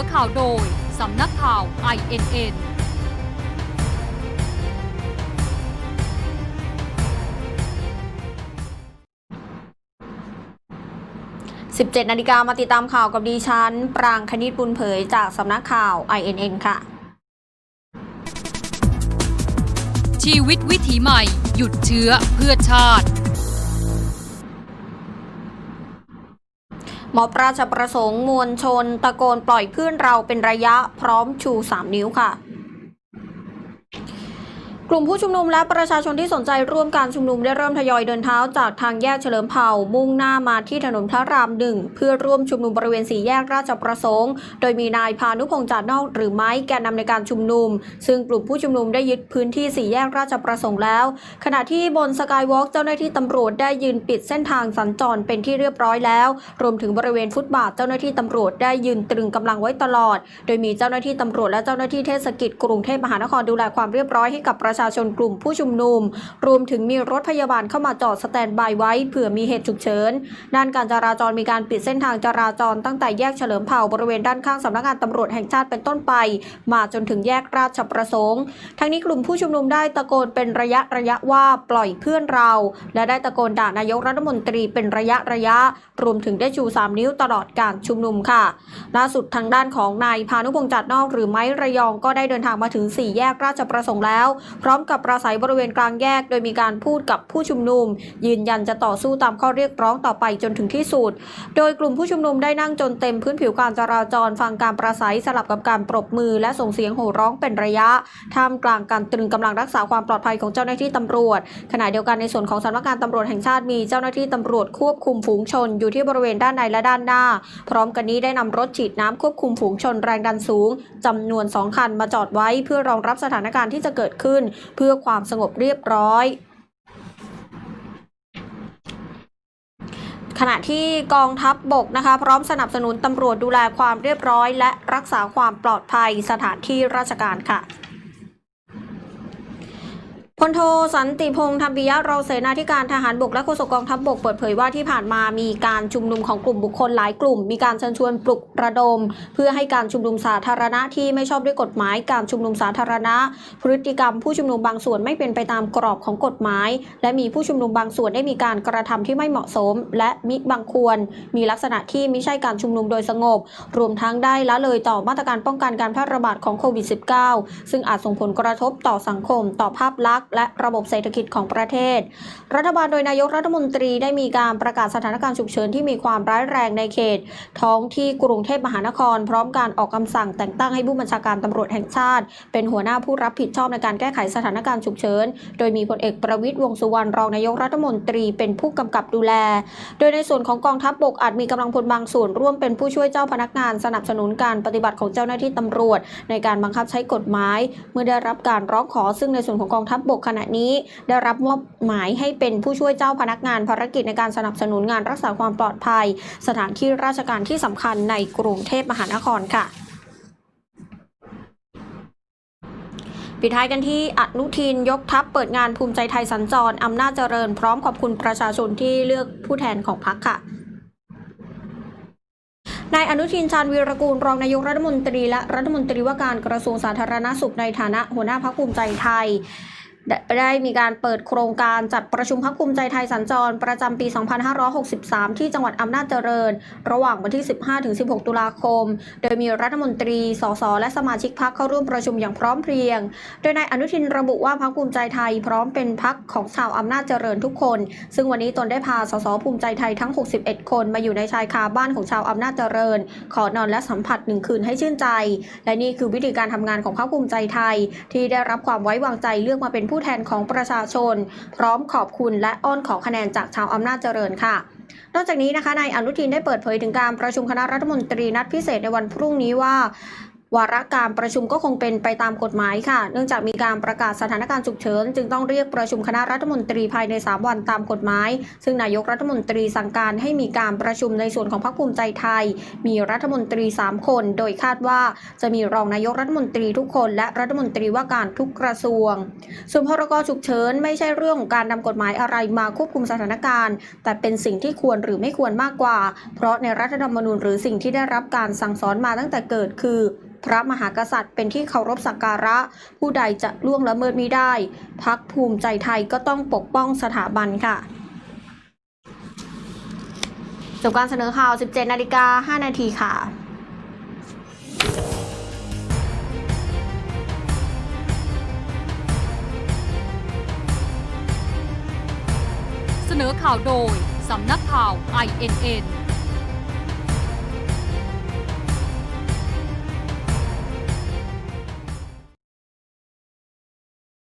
อข่าวโดย สำนักข่าว INN 17นาฬิกามาติดตามข่าวกับดิฉัน ปรางคณิตบุญเผยจากสำนักข่าว INN ค่ะ ชีวิตวิถีใหม่ หยุดเชื้อเพื่อชาติ มอบราชประสงค์มวลชน ตะโกนปล่อยเพื่อนเราเป็นระยะพร้อมชู 3 นิ้วค่ะ กลุ่มผู้ชุมนุมและประชาชนที่สนใจร่วมการชุมนุมได้เริ่มทยอยเดินเท้าจากทางแยกเฉลิมเผ่า มุ่งหน้ามาที่ถนนพระรามหนึ่งเพื่อร่วมชุมนุมบริเวณสี่แยกราชประสงค์ โดยมีนายพานุพงษ์จาดนอกหรือไม้แกนนำในการชุมนุม ซึ่งกลุ่มผู้ชุมนุมได้ยึดพื้นที่สี่แยกราชประสงค์แล้ว ขณะที่บนสกายวอล์กเจ้าหน้าที่ตำรวจได้ยืนปิดเส้นทางสัญจรเป็นที่เรียบร้อยแล้ว รวมถึงบริเวณฟุตบาทเจ้าหน้าที่ตำรวจได้ยืนตรึงกำลังไว้ตลอด โดยมีเจ้าหน้าที่ตำรวจและเจ้าหน้าที่เทศกิจกรุงเทพมหานครดูแลความเรียบร้อยให้กับประชาชาชนกลุ่มผู้ชุมนุม รวมถึงมีรถพยาบาลเข้ามาจอดสแตนบายไว้เผื่อมีเหตุฉุกเฉิน ด้านการจราจรมีการปิดเส้นทางจราจรตั้งแต่แยกเฉลิมเผ่าบริเวณด้านข้างสำนักงานตำรวจแห่งชาติเป็นต้นไป มาจนถึงแยกราชประสงค์ ทั้งนี้กลุ่มผู้ชุมนุมได้ตะโกนเป็นระยะระยะว่าปล่อยเพื่อนเรา และได้ตะโกนด่านายกรัฐมนตรีเป็นระยะระยะ รวมถึงได้ชู 3 นิ้วตลอดการชุมนุมค่ะ ล่าสุดทางด้านของนายพานุพงษ์จัดนอกหรือไม้ระยองก็ได้เดินทางมาถึง 4 แยกราชประสงค์แล้วพร้อมกับปราศัยบริเวณกลางแยก โดยมีการพูดกับผู้ชุมนุม ยืนยันจะต่อสู้ตามข้อเรียกร้องต่อไปจนถึงที่สุด โดยกลุ่มผู้ชุมนุมได้นั่งจนเต็มพื้นผิวการจราจรฟังการปราศัยสลับกับการปรบมือ และส่งเสียงโห่ร้องเป็นระยะท่ามกลางการตรึงกำลังรักษาความปลอดภัยของเจ้าหน้าที่ตำรวจ ขณะเดียวกันในส่วนของสำนักงานตำรวจแห่งชาติมีเจ้าหน้าที่ตำรวจควบคุมฝูงชน อยู่ที่บริเวณด้านในและด้านหน้า พร้อมกันนี้ได้นำรถฉีดน้ำควบคุมฝูงชนแรงดันสูงจำนวน 2 คันมาจอดไว้เพื่อรองรับสถานการณ์ที่จะเกิดขึ้นเพื่อความสงบเรียบร้อยขณะที่กองทัพบบกนะคะ พร้อมสนับสนุนตำรวจดูแลความเรียบร้อย และรักษาความปลอดภัยสถานที่ราชการค่ะ พลโทสันติพงษ์ธรรมปิยะเราเสนาธิการทหารบกและโฆษกกองทัพบบกเปิดเผยว่าที่ผ่านมามีการชุมนุมของกลุ่มบุคคลหลายกลุ่ม มีการเชิญชวนปลุกระดม เพื่อให้การชุมนุมสาธารณะที่ไม่ชอบด้วยกฎหมาย การชุมนุมสาธารณะ พฤติกรรมผู้ชุมนุมบางส่วนไม่เป็นไปตามกรอบของกฎหมาย และมีผู้ชุมนุมบางส่วนได้มีการกระทำที่ไม่เหมาะสม และมิบังควร มีลักษณะที่ไม่ใช่การชุมนุมโดยสงบ รวมทั้งได้ละเลยต่อมาตรการป้องกันการแพร่ระบาดของโควิด -19 ซึ่งอาจส่งผลกระทบต่อสังคมต่อภาพลักษณ์และระบบเศรษฐกิจของประเทศ รัฐบาลโดยนายกรัฐมนตรีได้มีการประกาศสถานการณ์ฉุกเฉินที่มีความร้ายแรงในเขต ท้องที่กรุงเทพมหานคร พร้อมการออกคำสั่งแต่งตั้งให้ผู้บัญชาการตำรวจแห่งชาติ เป็นหัวหน้าผู้รับผิดชอบในการแก้ไขสถานการณ์ฉุกเฉิน โดยมีพลเอกประวิตยวงสุวรรณรองนายกรัฐมนตรีเป็นผู้กำกับดูแล โดยในส่วนของกองทัพบบกอาจมีกำลังพลบางส่วนร่วมเป็นผู้ช่วยเจ้าพนักงานสนับสนุนการปฏิบัติของเจ้าหน้าที่ตำรวจ ในการบังคับใช้กฎหมาย เมื่อได้รับการร้องขอซึ่งในส่วนของกองทัพบบกขณะนี้ได้รับมอบหมายให้เป็นผู้ช่วยเจ้าพนักงานภารกิจในการสนับสนุนงานรักษาความปลอดภัย สถานที่ราชการที่สำคัญในกรุงเทพมหานครค่ะปิดท้ายกันที่อนุทินยกทัพเปิดงานภูมิใจไทยสัญจร อำนาจเจริญพร้อมขอบคุณประชาชนที่เลือกผู้แทนของพรรคค่ะนายอนุทินชาญวีรกูลรองนายกรัฐมนตรีและรัฐมนตรีว่าการกระทรวงสาธารณสุขในฐานะหัวหน้าพรรคภูมิใจไทย ได้มีการเปิดโครงการจัดประชุมพักภูมิใจไทยสัญจร ประจำปี 2563 ที่จังหวัดอำนาจเจริญ ระหว่างวันที่ 15-16 ตุลาคม โดยมีรัฐมนตรี สส และสมาชิกพักเข้าร่วมประชุมอย่างพร้อมเพรียง โดยนายอนุทินระบุว่าพักภูมิใจไทยพร้อมเป็นพักของชาวอำนาจเจริญทุกคน ซึ่งวันนี้ตนได้พา สส ภูมิใจไทยทั้ง 61 คนมาอยู่ในชายคาบ้านของชาวอำนาจเจริญ ขอนอนและสัมผัสหนึ่งคืนให้ชื่นใจ และนี่คือวิธีการทำงานของพรรคภูมิใจไทย ที่ได้รับความไว้วางใจเลือกมาเป็นผู้แทนของประชาชน พร้อมขอบคุณและอ้อนขอคะแนนจากชาวอำนาจเจริญค่ะนอกจากนี้นะคะนายอนุทินได้เปิดเผยถึงการประชุมคณะรัฐมนตรีนัดพิเศษในวันพรุ่งนี้ว่า วาระการประชุมก็คงเป็นไปตามกฎหมายค่ะ เนื่องจากมีการประกาศสถานการณ์ฉุกเฉิน จึงต้องเรียกประชุมคณะรัฐมนตรีภายใน 3 วันตามกฎหมาย ซึ่งนายกรัฐมนตรีสั่งการให้มีการประชุมในส่วนของพรรคภูมิใจไทย มีรัฐมนตรี 3 คน โดยคาดว่าจะมีรองนายกรัฐมนตรีทุกคน และรัฐมนตรีว่าการทุกกระทรวง ส่วนพรกฉุกเฉินไม่ใช่เรื่องของการนำกฎหมายอะไรมาควบคุมสถานการณ์ แต่เป็นสิ่งที่ควรหรือไม่ควรมากกว่า เพราะในรัฐธรรมนูญหรือสิ่งที่ได้รับการสั่งสอนมาตั้งแต่เกิดคือ พระมหากษัตริย์เป็นที่เคารพสักการะ ผู้ใดจะล่วงละเมิดไมิได้ พักภูมิใจไทยก็ต้องปกป้องสถาบันค่ะจบการเสนอข่าว 17 นาฬิกา 5 นาทีค่ะเสนอข่าวโดย สำนักข่าว INN